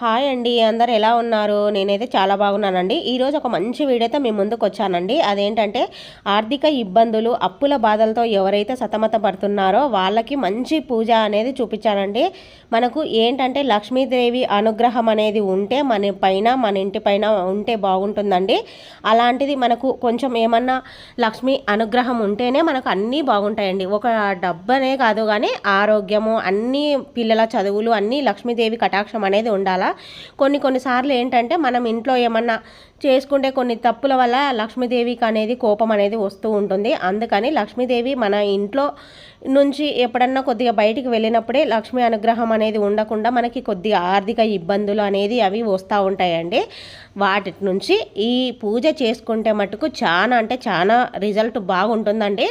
Hi అండి అందరు ఎలా ఉన్నారు? నేనైతే చాలా బాగున్నానండి. ఈరోజు ఒక మంచి వీడియోతో మీ ముందుకు వచ్చానండి. అదేంటంటే ఆర్థిక ఇబ్బందులు అప్పుల బాధలతో ఎవరైతే సతమత పడుతున్నారో వాళ్ళకి మంచి పూజ అనేది చూపించానండి. మనకు ఏంటంటే లక్ష్మీదేవి అనుగ్రహం అనేది ఉంటే మన పైన మన ఇంటి పైన ఉంటే బాగుంటుందండి. అలాంటిది మనకు కొంచెం ఏమన్నా లక్ష్మీ అనుగ్రహం ఉంటేనే మనకు అన్నీ బాగుంటాయండి. ఒక డబ్బనే కాదు కానీ ఆరోగ్యము అన్నీ పిల్లల చదువులు అన్నీ లక్ష్మీదేవి కటాక్షం అనేది ఉండాలా? కొన్ని కొన్నిసార్లు ఏంటంటే మనం ఇంట్లో ఏమన్నా చేసుకుంటే కొన్ని తప్పుల వల్ల లక్ష్మీదేవికి అనేది కోపం అనేది వస్తూ ఉంటుంది. అందుకని లక్ష్మీదేవి మన ఇంట్లో నుంచి ఎప్పుడన్నా కొద్దిగా బయటికి వెళ్ళినప్పుడే లక్ష్మీ అనుగ్రహం అనేది ఉండకుండా మనకి కొద్దిగా ఆర్థిక ఇబ్బందులు అనేది అవి వస్తూ ఉంటాయండి. వాటి నుంచి ఈ పూజ చేసుకుంటే మటుకు చాలా అంటే చాలా రిజల్ట్ బాగుంటుందండి.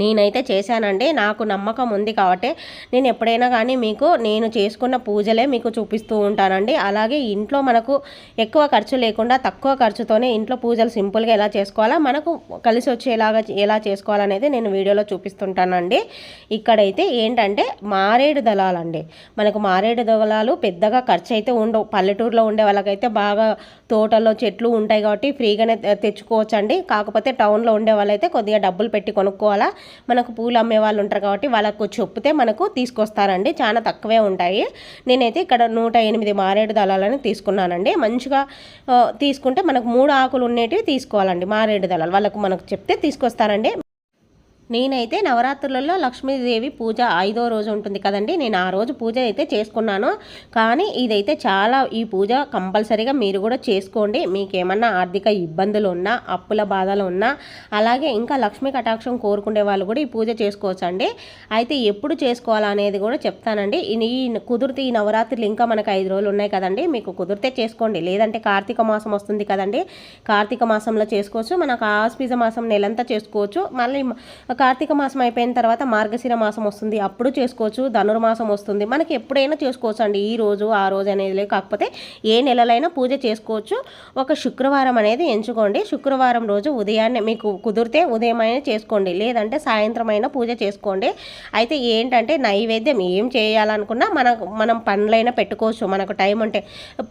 నేనైతే చేశానండి. నాకు నమ్మకం ఉంది కాబట్టి నేను ఎప్పుడైనా కానీ మీకు నేను చేసుకున్న పూజలే మీకు చూపిస్తూ ఉంటానండి. అలాగే ఇంట్లో మనకు ఎక్కువ ఖర్చు లేకుండా తక్కువ ఖర్చుతోనే ఇంట్లో పూజలు సింపుల్గా ఎలా చేసుకోవాలా మనకు కలిసి వచ్చేలాగా ఎలా చేసుకోవాలనేది నేను వీడియోలో చూపిస్తుంటానండి. ఇక్కడైతే ఏంటంటే మారేడు దళాలండి. మనకు మారేడు దళాలు పెద్దగా ఖర్చు అయితే ఉండవు. పల్లెటూరులో ఉండే వాళ్ళకైతే బాగా తోటల్లో చెట్లు ఉంటాయి కాబట్టి ఫ్రీగానే తెచ్చుకోవచ్చండి. కాకపోతే టౌన్లో ఉండే వాళ్ళైతే కొద్దిగా డబ్బులు పెట్టి కొనుక్కోవాలా. మనకు పూలు అమ్మే వాళ్ళు ఉంటారు కాబట్టి వాళ్ళకు చెప్తే మనకు తీసుకొస్తారండి. చాలా తక్కువే ఉంటాయి. నేనైతే ఇక్కడ నూట ఎనిమిది మారేడు దళాలని తీసుకున్నానండి. మంచిగా తీసుకుంటే మనకు మూడు ఆకులు ఉండేటివి తీసుకోవాలండి. మారేడు దళాలు. వాళ్ళకు మనకు చెప్తే తీసుకొస్తారండి. నేనైతే నవరాత్రులలో లక్ష్మీదేవి పూజ ఐదో రోజు ఉంటుంది కదండి. నేను ఆ రోజు పూజ అయితే చేసుకున్నాను. కానీ ఇదైతే చాలా ఈ పూజ కంపల్సరీగా మీరు కూడా చేసుకోండి. మీకు ఏమన్నా ఆర్థిక ఇబ్బందులు ఉన్నా అప్పుల బాధలు ఉన్నా అలాగే ఇంకా లక్ష్మీ కటాక్షం కోరుకునే వాళ్ళు కూడా ఈ పూజ చేసుకోవచ్చు అండి అయితే ఎప్పుడు చేసుకోవాలనేది కూడా చెప్తానండి. ఈ కుదిరితే ఈ నవరాత్రులు ఇంకా మనకు ఐదు రోజులు ఉన్నాయి కదండి. మీకు కుదిరితే చేసుకోండి. లేదంటే కార్తీక మాసం వస్తుంది కదండి. కార్తీక మాసంలో చేసుకోవచ్చు. మనకు ఆస్పీజ మాసం నెలంతా చేసుకోవచ్చు. మళ్ళీ కార్తీక మాసం అయిపోయిన తర్వాత మార్గశిర మాసం వస్తుంది. అప్పుడు చేసుకోవచ్చు. ధనుర్మాసం వస్తుంది. మనకి ఎప్పుడైనా చేసుకోవచ్చు అండి ఈ రోజు ఆ రోజు అనేది కాకపోతే ఏ నెలలైనా పూజ చేసుకోవచ్చు. ఒక శుక్రవారం అనేది ఎంచుకోండి. శుక్రవారం రోజు ఉదయాన్నే మీకు కుదిరితే ఉదయమైనా చేసుకోండి. లేదంటే సాయంత్రం అయినా పూజ చేసుకోండి. అయితే ఏంటంటే నైవేద్యం ఏం చేయాలనుకున్నా మనకు మనం పండ్లైనా పెట్టుకోవచ్చు. మనకు టైం ఉంటే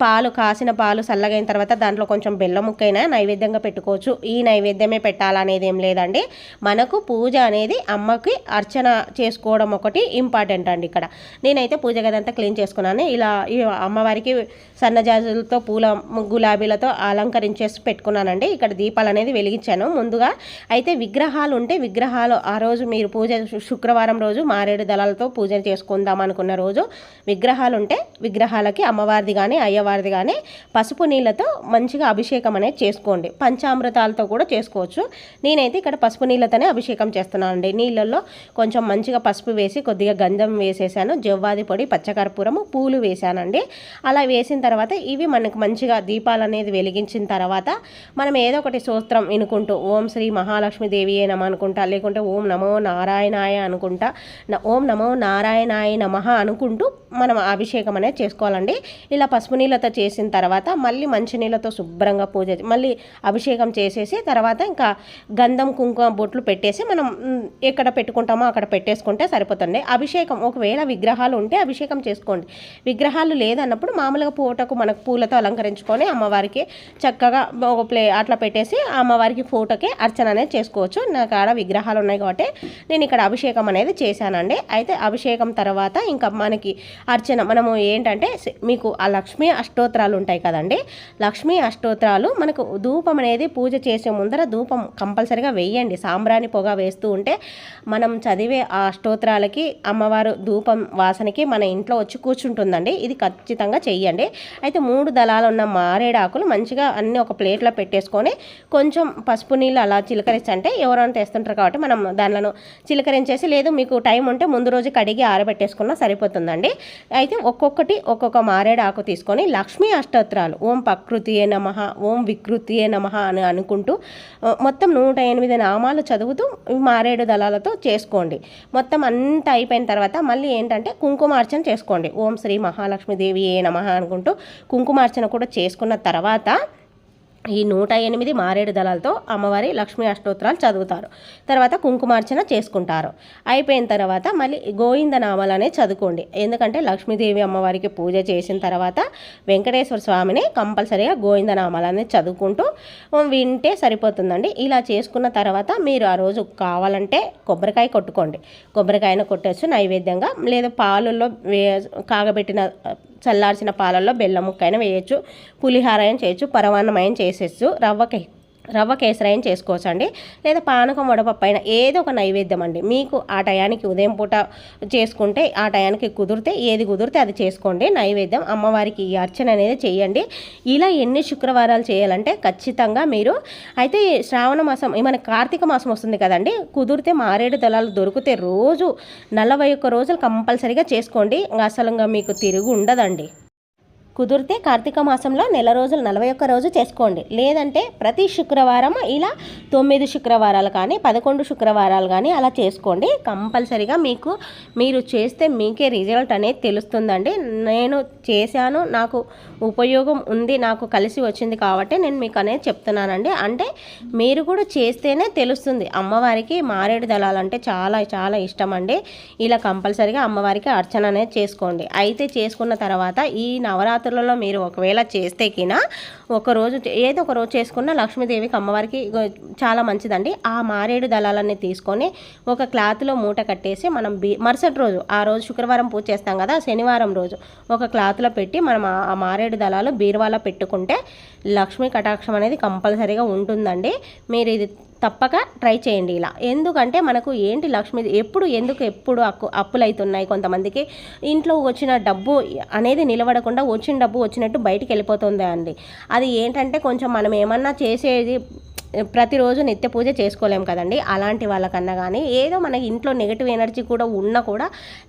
పాలు కాసిన పాలు చల్లగైన తర్వాత దాంట్లో కొంచెం బెల్లం ముక్కైనా నైవేద్యంగా పెట్టుకోవచ్చు. ఈ నైవేద్యమే పెట్టాలనేది ఏం లేదండి. మనకు పూజ పూజ అనేది అమ్మకి అర్చన చేసుకోవడం ఒకటి ఇంపార్టెంట్ అండి ఇక్కడ. నేనైతే పూజ గదంతా క్లీన్ చేసుకున్నాను. ఇలా ఈ అమ్మవారికి సన్నజాజులతో పూల గులాబీలతో అలంకరించేసి పెట్టుకున్నానండి. ఇక్కడ దీపాలు అనేది వెలిగించాను. ముందుగా అయితే విగ్రహాలు ఉంటే విగ్రహాలు ఆ రోజు మీరు పూజ శుక్రవారం రోజు మారేడు దళాలతో పూజ చేసుకుందాం అనుకున్న రోజు విగ్రహాలు ఉంటే విగ్రహాలకి అమ్మవారిది కానీ అయ్యవారిది కానీ పసుపు నీళ్ళతో మంచిగా అభిషేకం అనేది చేసుకోండి. పంచామృతాలతో కూడా చేసుకోవచ్చు. నేనైతే ఇక్కడ పసుపు నీళ్ళతోనే అభిషేకం చేస్తాను. చేస్తున్నాను అండి నీళ్ళల్లో కొంచెం మంచిగా పసుపు వేసి కొద్దిగా గంధం వేసేసాను. జవ్వాది పొడి పచ్చకర్పూరము పూలు వేసానండి. అలా వేసిన తర్వాత ఇవి మనకు మంచిగా దీపాలు అనేది వెలిగించిన తర్వాత మనం ఏదో ఒకటి సూత్రం వినుకుంటూ ఓం శ్రీ మహాలక్ష్మీదేవి నమ అనుకుంటా లేకుంటే ఓం నమో నారాయణాయ అనుకుంటా ఓం నమో నారాయణాయ నమ అనుకుంటూ మనం అభిషేకం అనేది చేసుకోవాలండి. ఇలా పసుపు నీళ్ళతో చేసిన తర్వాత మళ్ళీ మంచి నీళ్ళతో శుభ్రంగా పూజ మళ్ళీ అభిషేకం చేసేసి తర్వాత ఇంకా గంధం కుంకుమ బొట్లు పెట్టేసి మనం ఎక్కడ పెట్టుకుంటామో అక్కడ పెట్టేసుకుంటే సరిపోతుంది. అభిషేకం ఒకవేళ విగ్రహాలు ఉంటే అభిషేకం చేసుకోండి. విగ్రహాలు లేదన్నప్పుడు మామూలుగా పూటకు మనకు పూలతో అలంకరించుకొని అమ్మవారికి చక్కగా ఒక ప్లే అట్లా పెట్టేసి అమ్మవారికి ఫోటోకి అర్చన అనేది చేసుకోవచ్చు. నాకు ఆడ విగ్రహాలు ఉన్నాయి కాబట్టి నేను ఇక్కడ అభిషేకం అనేది చేశానండి. అయితే అభిషేకం తర్వాత ఇంకా మనకి అర్చన మనము ఏంటంటే మీకు ఆ లక్ష్మీ అష్టోత్తరాలు ఉంటాయి కదండి. లక్ష్మీ అష్టోత్తరాలు మనకు ధూపం అనేది పూజ చేసే ముందర ధూపం కంపల్సరిగా వేయండి. సాంబ్రాణి పొగ వేస్తే ఉంటే మనం చదివే ఆ స్తోత్రాలకి అమ్మవారు ధూపం వాసనకి మన ఇంట్లో వచ్చి కూర్చుంటుందండి. ఇది ఖచ్చితంగా చెయ్యండి. అయితే మూడు దళాలు ఉన్న మారేడాకులు మంచిగా అన్ని ఒక ప్లేట్లో పెట్టేసుకొని కొంచెం పసుపు నీళ్ళు అలా చిలకరించంటే ఎవరైనా తెస్తుంటారు కాబట్టి మనం దానిలను చిలకరించేసి లేదు మీకు టైం ఉంటే ముందు రోజు కడిగి ఆరబెట్టేసుకున్నా సరిపోతుందండి. అయితే ఒక్కొక్కటి ఒక్కొక్క మారేడు ఆకు తీసుకొని లక్ష్మీ అష్టోత్రాలు ఓం ప్రకృతియే నమ ఓం వికృతియే నమ అని అనుకుంటూ మొత్తం నూట ఎనిమిది నామాలు చదువుతూ మారేడు దళాలతో చేసుకోండి. మొత్తం అంతా అయిపోయిన తర్వాత మళ్ళీ ఏంటంటే కుంకుమార్చన చేసుకోండి. ఓం శ్రీ మహాలక్ష్మీదేవి ఏ నమ అనుకుంటూ కుంకుమార్చన కూడా చేసుకున్న తర్వాత ఈ నూట ఎనిమిది మారేడు దళాలతో అమ్మవారి లక్ష్మీ అష్టోత్తరాలు చదువుతారు. తర్వాత కుంకుమార్చన చేసుకుంటారు. అయిపోయిన తర్వాత మళ్ళీ గోవింద నామాలనే చదువుకోండి. ఎందుకంటే లక్ష్మీదేవి అమ్మవారికి పూజ చేసిన తర్వాత వెంకటేశ్వర స్వామిని కంపల్సరీగా గోవింద నామాలనే చదువుకుంటూ వింటే సరిపోతుందండి. ఇలా చేసుకున్న తర్వాత మీరు ఆ రోజు కావాలంటే కొబ్బరికాయ కొట్టుకోండి. కొబ్బరికాయను కొట్టచ్చు నైవేద్యంగా లేదా పాలుల్లో కాగబెట్టిన చల్లార్చిన పాలల్లో బెల్లం ముక్కైనా వేయచ్చు పులిహారాయం చేయొచ్చు పరమాన్నమయం చేసేచ్చు రవ్వకి రవ్వ కేసరాయం చేసుకోవచ్చు అండి లేదా పానకం వడపప్పు అయినా ఏదో ఒక నైవేద్యం అండి మీకు ఆ టయానికి ఉదయం పూట చేసుకుంటే ఆ టయానికి కుదిరితే ఏది కుదిరితే అది చేసుకోండి. నైవేద్యం అమ్మవారికి ఈ అర్చన అనేది చేయండి. ఇలా ఎన్ని శుక్రవారాలు చేయాలంటే ఖచ్చితంగా మీరు అయితే శ్రావణ మాసం మన కార్తీక మాసం వస్తుంది కదండి కుదిరితే మారేడు దళాలు దొరికితే రోజు నలభై ఒక్క రోజులు కంపల్సరీగా చేసుకోండి. అసలు మీకు తిరుగు ఉండదండి. కుదిరితే కార్తీక మాసంలో నెల రోజులు నలభై ఒక్క రోజు చేసుకోండి. లేదంటే ప్రతి శుక్రవారం ఇలా తొమ్మిది శుక్రవారాలు కానీ పదకొండు శుక్రవారాలు కానీ అలా చేసుకోండి. కంపల్సరీగా మీకు మీరు చేస్తే మీకే రిజల్ట్ అనేది తెలుస్తుందండి. నేను చేశాను నాకు ఉపయోగం ఉంది నాకు కలిసి వచ్చింది కాబట్టి నేను మీకు అనేది చెప్తున్నానండి. అంటే మీరు కూడా చేస్తేనే తెలుస్తుంది. అమ్మవారికి మారేడు దళాలంటే చాలా చాలా ఇష్టం అండి ఇలా కంపల్సరిగా అమ్మవారికి అర్చన అనేది చేసుకోండి. అయితే చేసుకున్న తర్వాత ఈ నవరాత్రి నవరాత్రులలో మీరు ఒకవేళ చేస్తే కినా ఒకరోజు ఏదో ఒక రోజు చేసుకున్న లక్ష్మీదేవికి అమ్మవారికి చాలా మంచిదండి. ఆ మారేడు దళాలన్నీ తీసుకొని ఒక క్లాత్లో మూట కట్టేసి మనం బీ మరుసటి రోజు ఆ రోజు శుక్రవారం పూజ చేస్తాం కదా శనివారం రోజు ఒక క్లాత్లో పెట్టి మనం ఆ మారేడు దళాలు బీరువాలో పెట్టుకుంటే లక్ష్మీ కటాక్షం అనేది కంపల్సరీగా ఉంటుందండి. మీరు ఇది తప్పక ట్రై చేయండి ఇలా. ఎందుకంటే మనకు ఏంటి లక్ష్మీ ఎప్పుడు ఎందుకు ఎప్పుడు అప్పు అప్పులైతున్నాయి కొంతమందికి. ఇంట్లో వచ్చిన డబ్బు అనేది నిలబడకుండా వచ్చిన డబ్బు వచ్చినట్టు బయటికి వెళ్ళిపోతుంది అండి అది ఏంటంటే కొంచెం మనం ఏమన్నా చేసేది ప్రతిరోజు నిత్య పూజ చేసుకోలేం కదండి. అలాంటి వాళ్ళకన్నా కానీ ఏదో మనకి ఇంట్లో నెగిటివ్ ఎనర్జీ కూడా ఉన్నా కూడా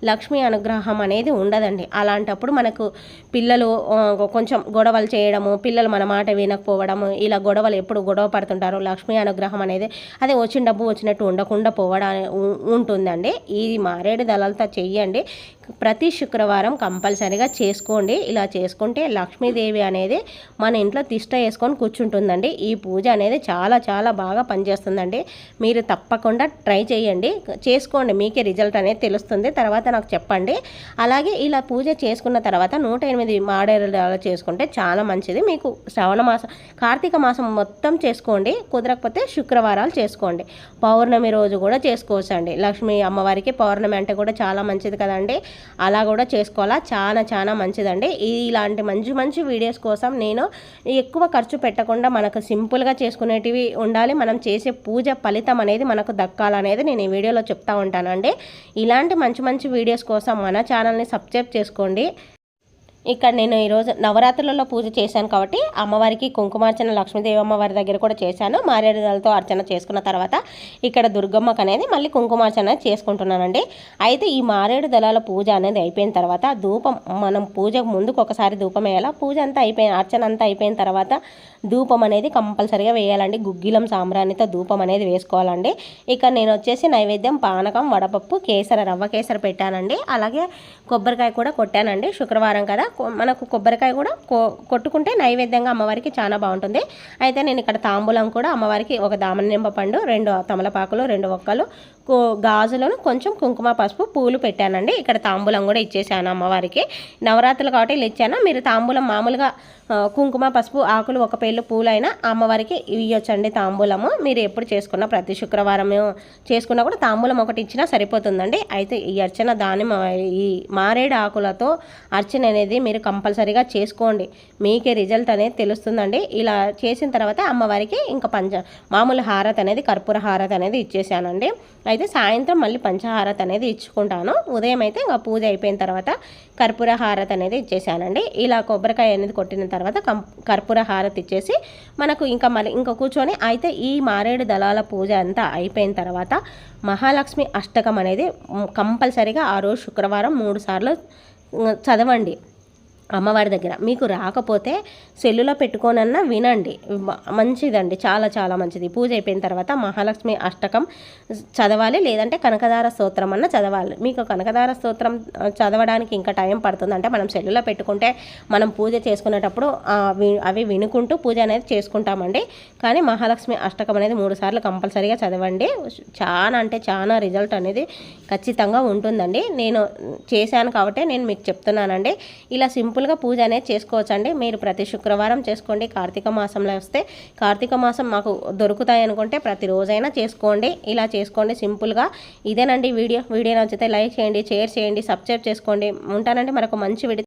లక్ష్మీ అనుగ్రహం అనేది ఉండదండి. అలాంటప్పుడు మనకు పిల్లలు కొంచెం గొడవలు చేయడము పిల్లలు మన మాట వినకపోవడము ఇలా గొడవలు ఎప్పుడు గొడవ పడుతుంటారు. లక్ష్మీ అనుగ్రహం అనేది అదే వచ్చిన డబ్బు వచ్చినట్టు ఉండకుండా పోవడా ఉంటుందండి. ఇది మారేడు దళాలతో చెయ్యండి. ప్రతి శుక్రవారం కంపల్సరిగా చేసుకోండి. ఇలా చేసుకుంటే లక్ష్మీదేవి అనేది మన ఇంట్లో తిష్ట వేసుకొని కూర్చుంటుందండి. ఈ పూజ అనేది చాలా చాలా బాగా పనిచేస్తుందండి. మీరు తప్పకుండా ట్రై చేయండి. చేసుకోండి. మీకే రిజల్ట్ అనేది తెలుస్తుంది. తర్వాత నాకు చెప్పండి. అలాగే ఇలా పూజ చేసుకున్న తర్వాత నూట ఎనిమిది మాడేరు చేసుకుంటే చాలా మంచిది. మీకు శ్రవణ మాసం కార్తీక మాసం మొత్తం చేసుకోండి. కుదరకపోతే శుక్రవారాలు చేసుకోండి. పౌర్ణమి రోజు కూడా చేసుకోవచ్చు అండి లక్ష్మీ అమ్మవారికి పౌర్ణమి అంటే కూడా చాలా మంచిది కదండి. అలా కూడా చేసుకోవాలా? చాలా చాలా మంచిదండి. ఇలాంటి మంచి మంచి వీడియోస్ కోసం నేను ఎక్కువ ఖర్చు పెట్టకుండా మనకు సింపుల్గా చేసుకునేటివి ఉండాలి. మనం చేసే పూజ ఫలితం అనేది మనకు దక్కాలనేది నేను ఈ వీడియోలో చెప్తా ఉంటానండి. ఇలాంటి మంచి మంచి వీడియోస్ కోసం మన ఛానల్ని సబ్స్క్రైబ్ చేసుకోండి. ఇక్కడ నేను ఈరోజు నవరాత్రులలో పూజ చేశాను కాబట్టి అమ్మవారికి కుంకుమార్చన లక్ష్మీదేవి అమ్మవారి దగ్గర కూడా చేశాను. మారేడుదలతో అర్చన చేసుకున్న తర్వాత ఇక్కడ దుర్గమ్మకు అనేది మళ్ళీ కుంకుమార్చన చేసుకుంటున్నానండి. అయితే ఈ మారేడు దళాల పూజ అనేది అయిపోయిన తర్వాత ధూపం మనం పూజకు ముందుకు ఒకసారి ధూపం వేయాలా? పూజ అంతా అయిపోయిన అర్చన అంతా అయిపోయిన తర్వాత ధూపం అనేది కంపల్సరీగా వేయాలండి. గుగ్గిలం సాంబ్రాణితో ధూపం అనేది వేసుకోవాలండి. ఇక నేను వచ్చేసి నైవేద్యం పానకం వడపప్పు కేసర రవ్వ కేసర పెట్టానండి. అలాగే కొబ్బరికాయ కూడా కొట్టానండి. శుక్రవారం కదా మనకు కొబ్బరికాయ కూడా కొట్టుకుంటే నైవేద్యంగా అమ్మవారికి చాలా బాగుంటుంది. అయితే నేను ఇక్కడ తాంబూలం కూడా అమ్మవారికి ఒక దామనింబ పండు రెండు తమలపాకులు రెండు ఒక్కలు గాజులను కొంచెం కుంకుమ పసుపు పూలు పెట్టానండి. ఇక్కడ తాంబూలం కూడా ఇచ్చేసాను అమ్మవారికి. నవరాత్రులు కాబట్టి ఇలా ఇచ్చాను. మీరు తాంబూలం మామూలుగా కుంకుమ పసుపు ఆకులు ఒక పేర్లు పూలైనా అమ్మవారికి ఇవ్వచ్చండి తాంబూలము. మీరు ఎప్పుడు చేసుకున్న ప్రతి శుక్రవారం చేసుకున్నా కూడా తాంబూలం ఒకటి ఇచ్చినా సరిపోతుందండి. అయితే ఈ అర్చన దాని ఈ మారేడు ఆకులతో అర్చన అనేది మీరు కంపల్సరీగా చేసుకోండి. మీకే రిజల్ట్ అనేది తెలుస్తుందండి. ఇలా చేసిన తర్వాత అమ్మవారికి ఇంకా పంచ మామూలు హారత్ అనేది కర్పూర హారత్ అనేది ఇచ్చేసానండి. అయితే సాయంత్రం మళ్ళీ పంచహారత్ అనేది ఇచ్చుకుంటాను. ఉదయం అయితే ఇంకా పూజ అయిపోయిన తర్వాత కర్పూర హారత్ అనేది ఇచ్చేసానండి ఇలా కొబ్బరికాయ అనేది కొట్టిన తర్వాత కర్పూర హారతి ఇచ్చేసి మనకు ఇంకా మళ్ళీ ఇంకా కూర్చొని అయితే ఈ మారేడు దళాల పూజ అంతా అయిపోయిన తర్వాత మహాలక్ష్మి అష్టకం అనేది కంపల్సరీగా ఆ రోజు శుక్రవారం మూడు సార్లు చదవండి. అమ్మవారి దగ్గర. మీకు రాకపోతే సెల్లులో పెట్టుకోనన్నా వినండి. మంచిదండి. చాలా చాలా మంచిది. పూజ అయిపోయిన తర్వాత మహాలక్ష్మి అష్టకం చదవాలి లేదంటే కనకదార స్తోత్రం అన్న చదవాలి. మీకు కనకదార స్తోత్రం చదవడానికి ఇంకా టైం పడుతుంది. అంటే మనం సెల్లులో పెట్టుకుంటే మనం పూజ చేసుకునేటప్పుడు అవి వినుకుంటూ పూజ అనేది చేసుకుంటామండి. కానీ మహాలక్ష్మి అష్టకం అనేది మూడు సార్లు కంపల్సరీగా చదవండి. చాలా అంటే చాలా రిజల్ట్ అనేది ఖచ్చితంగా ఉంటుందండి. నేను చేశాను కాబట్టి నేను మీకు చెప్తున్నానండి. ఇలా సింపుల్ సింపుల్గా పూజ అనేది చేసుకోవచ్చండి. మీరు ప్రతి శుక్రవారం చేసుకోండి. కార్తీక మాసంలో వస్తే కార్తీక మాసం మాకు దొరుకుతాయి అనుకుంటే ప్రతిరోజైనా చేసుకోండి. ఇలా చేసుకోండి సింపుల్గా. ఇదేనండి వీడియో. వీడియో నచ్చితే లైక్ చేయండి షేర్ చేయండి సబ్స్క్రైబ్ చేసుకోండి. ఉంటానండి. మరొక మంచి వీడియో